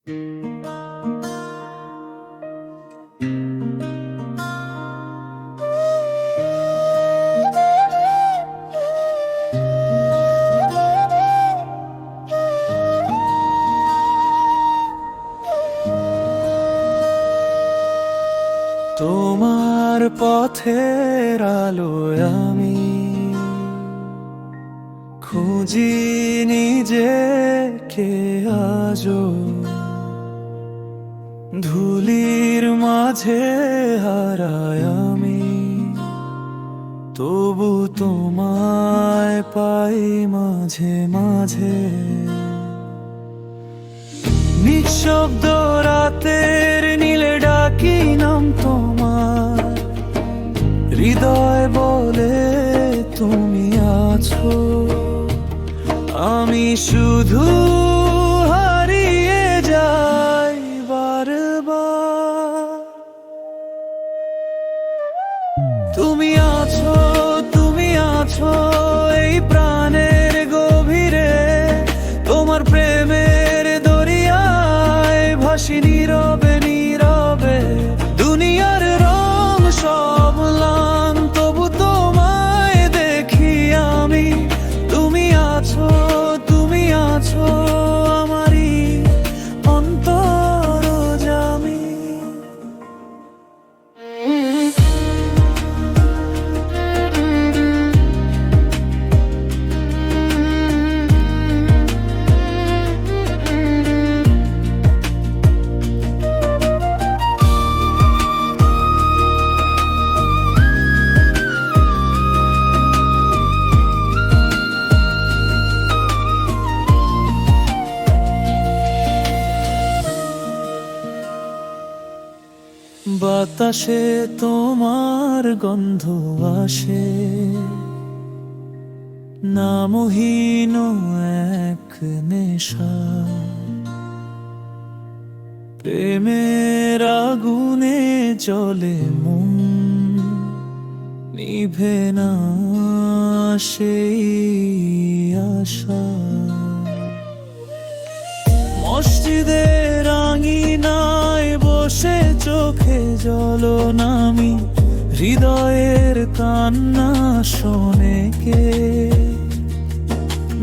তোমার পথের আলোয় আমি খুঁজি নিজেকে আজো ধুলির মাঝে হারায় আমি। তবু তোমায় পাই মাঝে মাঝে। নিঃশব্দ রাতের নীলে ডাকি নাম তোমার। হৃদয় বলে তুমি আছো। আমি শুধু তুমি বাতাসে তোমার গন্ধ আসে। নামহীন এক নেশা। প্রেমের আগুনে চলে মন, নিভে না সেই আশা। মসজিদের চোখে জল নামি, হৃদয়ের কান্না শোনে কে?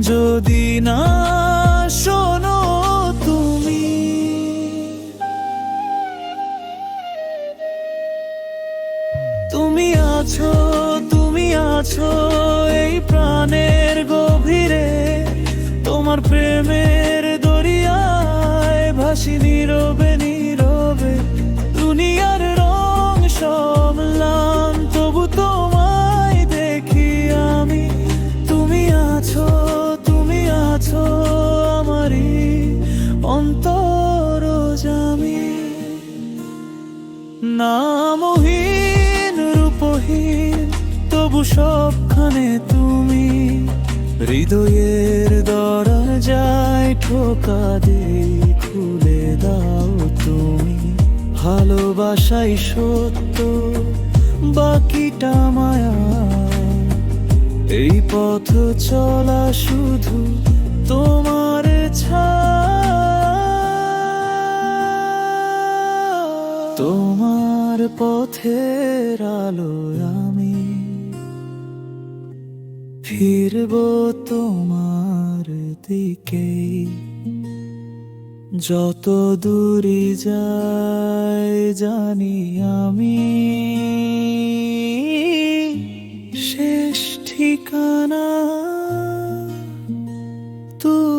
যদি না শোনো তুমি। তুমি আছো তুমি আছো এই প্রাণের গভীরে, তোমার প্রেমের দরিয়ায় ভাসি সবখানে তুমি হৃদয়ের দরজায় ঠোকা দিয়ে খুলে দাও তুমি। ভালোবাসাই সত্য, বাকিটা মায়া। এই পথ চলা শুধু তোমার তোমার পথের আলো আমি ফিরবো তোমার দিকে। যত দূরে যায় জানি আমি শেষ ঠিকানা তুই